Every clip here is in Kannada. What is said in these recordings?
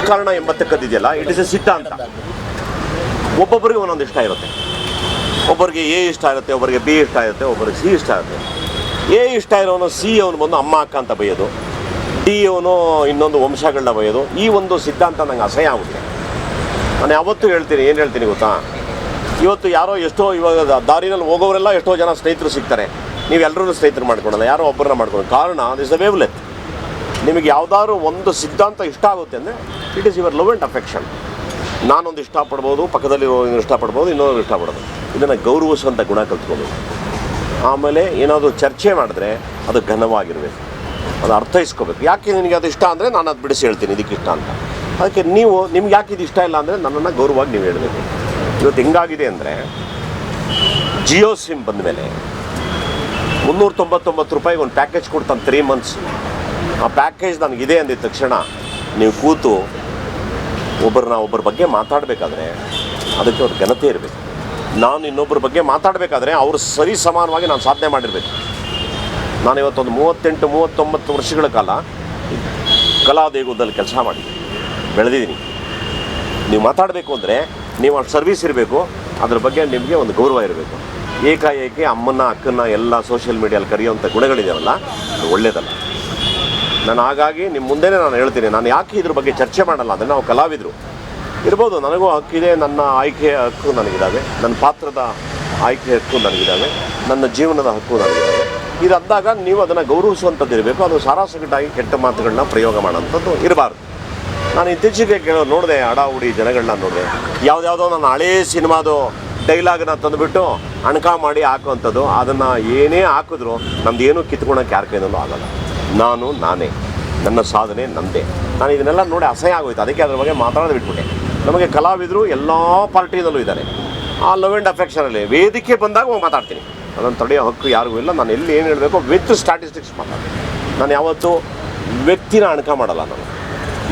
ರಾಜಕಾರಣ ಎಂಬತಕ್ಕದ್ದಿದೆಯಲ್ಲ ಇಟ್ ಇಸ್ ಎ ಸಿದ್ಧಾಂತ. ಒಬ್ಬೊಬ್ಬರಿಗೆ ಒಂದೊಂದು ಇಷ್ಟ ಇರುತ್ತೆ. ಒಬ್ಬರಿಗೆ ಎ ಇಷ್ಟ ಇರುತ್ತೆ, ಒಬ್ಬರಿಗೆ ಬಿ ಇಷ್ಟ ಇರುತ್ತೆ, ಒಬ್ಬರಿಗೆ ಸಿ ಇಷ್ಟ ಇರುತ್ತೆ. ಎ ಇಷ್ಟ ಇರೋನು, ಸಿ ಅವನು ಬಂದು ಅಮ್ಮ, ಅಕ್ಕ ಅಂತ ಬೈಯೋದು. ಡಿ ಅವನು ಇನ್ನೊಂದು ವಂಶಗಳನ್ನ ಬೈಯೋದು. ಈ ಒಂದು ಸಿದ್ಧಾಂತ ನಂಗೆ ಅಸಹ್ಯ ಆಗುತ್ತೆ. ನಾನು ಯಾವತ್ತೂ ಹೇಳ್ತೀನಿ, ಏನು ಹೇಳ್ತೀನಿ ಗೊತ್ತಾ? ಇವತ್ತು ಯಾರೋ ಎಷ್ಟೋ ಇವಾಗ ದಾರಿನಲ್ಲಿ ಹೋಗೋರೆಲ್ಲ ಎಷ್ಟೋ ಜನ ಸ್ನೇಹಿತರು ಸಿಗ್ತಾರೆ. ನೀವು ಎಲ್ಲರೂ ಸ್ನೇಹಿತರು ಮಾಡ್ಕೊಳಲ್ಲ ಯಾರೋ ಒಬ್ಬರನ್ನ ಮಾಡ್ಕೊಳ್ಳೋದು. ಕಾರಣ ದಿಸ್ ಅ ವೇವ್ ಲೆತ್ ನಿಮಗೆ ಯಾವುದಾದ್ರು ಒಂದು ಸಿದ್ಧಾಂತ ಇಷ್ಟ ಆಗುತ್ತೆ ಅಂದರೆ it is your love and affection ನಾನೊಂದು ಇಷ್ಟಪಡ್ಬೋದು ಪಕ್ಕದಲ್ಲಿ ಇಷ್ಟಪಡ್ಬೋದು, ಇನ್ನೊಂದು ಇಷ್ಟಪಡೋದು. ಇದನ್ನು ಗೌರವಿಸುವಂಥ ಗುಣ ಕಲ್ತ್ಕೊಂಡು ಆಮೇಲೆ ಏನಾದರೂ ಚರ್ಚೆ ಮಾಡಿದ್ರೆ ಅದು ಘನವಾಗಿರಬೇಕು. ಅದು ಅರ್ಥೈಸ್ಕೋಬೇಕು. ಯಾಕೆ ನಿನಗೆ ಅದು ಇಷ್ಟ ಅಂದರೆ ನಾನು ಅದು ಬಿಡಿಸಿ ಹೇಳ್ತೀನಿ, ಇದಕ್ಕೆ ಇಷ್ಟ ಅಂತ. ಅದಕ್ಕೆ ನೀವು, ನಿಮ್ಗೆ ಯಾಕೆ ಇದು ಇಷ್ಟ ಇಲ್ಲ ಅಂದರೆ ನನ್ನನ್ನು ಗೌರವವಾಗಿ ನೀವು ಹೇಳಬೇಕು. ಇವತ್ತು ಹೆಂಗಾಗಿದೆ ಅಂದರೆ ಜಿಯೋ ಸಿಮ್ ಬಂದ ಮೇಲೆ ಮುನ್ನೂರ ತೊಂಬತ್ತೊಂಬತ್ತು ರೂಪಾಯಿಗೆ ಒಂದು ಪ್ಯಾಕೇಜ್ ಕೊಡ್ತಾನೆ ತ್ರೀ ಮಂತ್ಸ್ ಆ ಪ್ಯಾಕೇಜ್ ನನಗಿದೆ ಅಂದಿದ ತಕ್ಷಣ ನೀವು ಕೂತು ಒಬ್ಬರನ್ನ ಒಬ್ಬರ ಬಗ್ಗೆ ಮಾತಾಡಬೇಕಾದ್ರೆ ಅದಕ್ಕೆ ಒಂದು ಘನತೆ ಇರಬೇಕು. ನಾನು ಇನ್ನೊಬ್ಬರ ಬಗ್ಗೆ ಮಾತಾಡಬೇಕಾದ್ರೆ ಅವರು ಸರಿ ಸಮಾನವಾಗಿ ನಾನು ಸಾಧನೆ ಮಾಡಿರಬೇಕು. ನಾನು ಇವತ್ತೊಂದು ಮೂವತ್ತೆಂಟು, ಮೂವತ್ತೊಂಬತ್ತು ವರ್ಷಗಳ ಕಾಲ ಕಲಾದೇಗುದಲ್ಲಿ ಕೆಲಸ ಮಾಡಿ ಬೆಳೆದಿದ್ದೀನಿ. ನೀವು ಮಾತಾಡಬೇಕು ಅಂದರೆ ನೀವು ಆ ಸರ್ವಿಸ್ ಇರಬೇಕು, ಅದ್ರ ಬಗ್ಗೆ ನಿಮಗೆ ಒಂದು ಗೌರವ ಇರಬೇಕು. ಏಕಾಏಕಿ ಅಮ್ಮನ ಅಕ್ಕನ ಎಲ್ಲ ಸೋಷಿಯಲ್ ಮೀಡಿಯಲ್ಲಿ ಕರೆಯುವಂಥ ಗುಣಗಳಿದಾವಲ್ಲ, ಅದು ಒಳ್ಳೆಯದಲ್ಲ ನಾನು ಹಾಗಾಗಿ ನಿಮ್ಮ ಮುಂದೆನೇ ನಾನು ಹೇಳ್ತೀನಿ, ನಾನು ಯಾಕೆ ಇದ್ರ ಬಗ್ಗೆ ಚರ್ಚೆ ಮಾಡಲ್ಲ ಅಂದರೆ ನಾವು ಕಲಾವಿದರು. ಇರ್ಬೋದು, ನನಗೂ ಹಕ್ಕಿದೆ, ನನ್ನ ಆಯ್ಕೆಯ ಹಕ್ಕು ನನಗಿದ್ದಾವೆ ನನ್ನ ಪಾತ್ರದ ಆಯ್ಕೆಯ ಹಕ್ಕು ನನಗಿದ್ದಾವೆ ನನ್ನ ಜೀವನದ ಹಕ್ಕು ನನಗಿದ್ದಾವೆ ಇದಂದಾಗ ನೀವು ಅದನ್ನು ಗೌರವಿಸುವಂಥದ್ದು ಇರಬೇಕು ಅದು ಸಾರಾಸಗಟ್ಟಾಗಿ ಕೆಟ್ಟ ಮಾತುಗಳನ್ನ ಪ್ರಯೋಗ ಮಾಡೋಂಥದ್ದು ಇರಬಾರ್ದು. ನಾನು ಇತ್ತೀಚೆಗೆ ಕೇಳೋ ನೋಡಿದೆ ಅಡಾವುಡಿ ಜನಗಳನ್ನ ನೋಡಿದೆ. ಯಾವುದ್ಯಾವುದೋ ನನ್ನ ಹಳೇ ಸಿನಿಮಾದು ಡೈಲಾಗನ್ನ ತಂದುಬಿಟ್ಟು ಅಣಕ ಮಾಡಿ ಹಾಕುವಂಥದ್ದು ಅದನ್ನು ಏನೇ ಹಾಕಿದ್ರು ನಮ್ದು ಏನೂ ಕಿತ್ಕೊಳಕ್ಕೆ ಯಾರ ಕೈನಲ್ಲೂ ಆಗಲ್ಲ. ನಾನು, ನಾನೇ. ನನ್ನ ಸಾಧನೆ, ನಂದೇ. ನಾನು ಇದನ್ನೆಲ್ಲ ನೋಡಿ ಅಸಹ್ಯ ಆಗೋಯ್ತು. ಅದಕ್ಕೆ ಅದ್ರ ಬಗ್ಗೆ ಮಾತಾಡೋದು ಬಿಟ್ಬಿಟ್ಟೆ. ನಮಗೆ ಕಲಾವಿದರು ಎಲ್ಲ ಪಾರ್ಟಿನಲ್ಲೂ ಇದ್ದಾರೆ. ಆ ಲವ್ ಆ್ಯಂಡ್ ಅಫೆಕ್ಷನಲ್ಲಿ ವೇದಿಕೆ ಬಂದಾಗ ಹೋಗಿ ಮಾತಾಡ್ತೀನಿ. ಅದನ್ನು ತಡೆಯೋ ಹಕ್ಕು ಯಾರಿಗೂ ಇಲ್ಲ. ನಾನು ಎಲ್ಲಿ ಏನು ಹೇಳಬೇಕು ವಿತ್ ಸ್ಟ್ಯಾಟಿಸ್ಟಿಕ್ಸ್ ಮಾತಾಡ್ತೀನಿ. ನಾನು ಯಾವತ್ತೂ ವ್ಯಕ್ತಿನ ಅಣಕ ಮಾಡಲ್ಲ ನಾನು.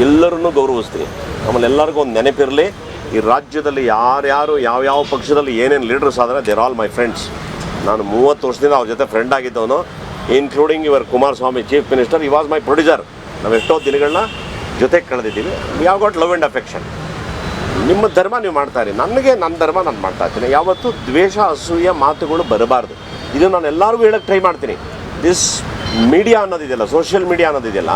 ಎಲ್ಲರನ್ನೂ ಗೌರವಿಸ್ತೀನಿ. ಆಮೇಲೆ ಎಲ್ಲರಿಗೂ ಒಂದು ನೆನಪಿರಲಿ, ಈ ರಾಜ್ಯದಲ್ಲಿ ಯಾರ್ಯಾರು, ಯಾವ್ಯಾವ ಪಕ್ಷದಲ್ಲಿ ಏನೇನು ಲೀಡರ್ಸ್ ಆದರೆ ದೇರ್ ಆಲ್ ಮೈ ಫ್ರೆಂಡ್ಸ್ ನಾನು ಮೂವತ್ತು ವರ್ಷದಿಂದ ಅವ್ರ ಜೊತೆ ಫ್ರೆಂಡ್ ಆಗಿದ್ದವನು. Including ಇವರ್ Kumaraswamy chief minister he was my producer ನಾವು ಎಷ್ಟೋ ದಿನಗಳನ್ನ ಜೊತೆಗೆ ಕಳೆದಿದ್ದೀವಿ. ಯಾವ ಗಾಟ್ ಲವ್ ಆ್ಯಂಡ್ ಅಫೆಕ್ಷನ್ ನಿಮ್ಮ ಧರ್ಮ ನೀವು ಮಾಡ್ತಾ ಇರಿ. ನನಗೆ ನನ್ನ ಧರ್ಮ ನಾನು ಮಾಡ್ತಾ ಇರ್ತೀನಿ. ಯಾವತ್ತೂ ದ್ವೇಷ, ಅಸೂಯ, ಮಾತುಗಳು ಬರಬಾರ್ದು. ಇದು ನಾನು ಎಲ್ಲರಿಗೂ ಹೇಳಕ್ಕೆ ಟ್ರೈ ಮಾಡ್ತೀನಿ. ದಿಸ್ ಮೀಡಿಯಾ ಅನ್ನೋದಿದೆಯಲ್ಲ ಸೋಷಿಯಲ್ ಮೀಡಿಯಾ ಅನ್ನೋದಿದೆಯಲ್ಲ,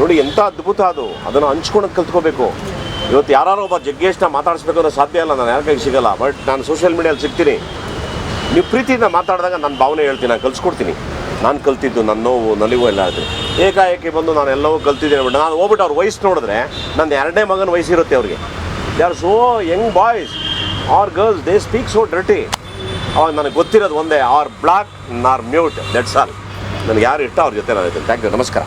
ನೋಡಿ ಎಂಥ ಅದ್ಭುತ ಅದು. ಅದನ್ನು ಹಂಚ್ಕೊಳಕ್ಕೆ ಕಲ್ತ್ಕೋಬೇಕು. ಇವತ್ತು ಯಾರೋ ಒಬ್ಬ ಜಗ್ಗೇಶ್ನ ಮಾತಾಡಿಸ್ಬೇಕು ಅನ್ನೋ ಸಾಧ್ಯ ಇಲ್ಲ, ನಾನು ಯಾರ ಸಿಗಲ್ಲ. ಬಟ್ ನಾನು ಸೋಷಿಯಲ್ ಮೀಡಿಯಲ್ಲಿ ಸಿಗ್ತೀನಿ. ನೀವು ಪ್ರೀತಿಯಿಂದ ಮಾತಾಡಿದಾಗ ನನ್ನ ಭಾವನೆ ಹೇಳ್ತೀನಿ, ನಾನು ಕಲ್ಸ್ಕೊಡ್ತೀನಿ. ನಾನು ಕಲ್ತಿದ್ದು ನನ್ನ ನೋವು, ನಲಿವು ಎಲ್ಲ ಆದರೆ. ಏಕಾಏಕಿ ಬಂದು ನಾನು ಎಲ್ಲವೂ ಕಲ್ತಿದ್ದೇನೆ ಬಟ್ ನಾನು ಹೋಗ್ಬಿಟ್ಟು ಅವ್ರ ವಯಸ್ಸು ನೋಡಿದ್ರೆ ನನ್ನ ಎರಡನೇ ಮಗನ ವಯಸ್ಸಿರುತ್ತೆ ಅವ್ರಿಗೆ. They are so young boys or girls they speak so dirty ಅವಾಗ ನನಗೆ ಗೊತ್ತಿರೋದು ಒಂದೇ or block nor mute that's all ನನಗೆ ಯಾರು ಇಷ್ಟ ಅವ್ರ ಜೊತೆ ನಾನು ಥ್ಯಾಂಕ್ ಯು ನಮಸ್ಕಾರ.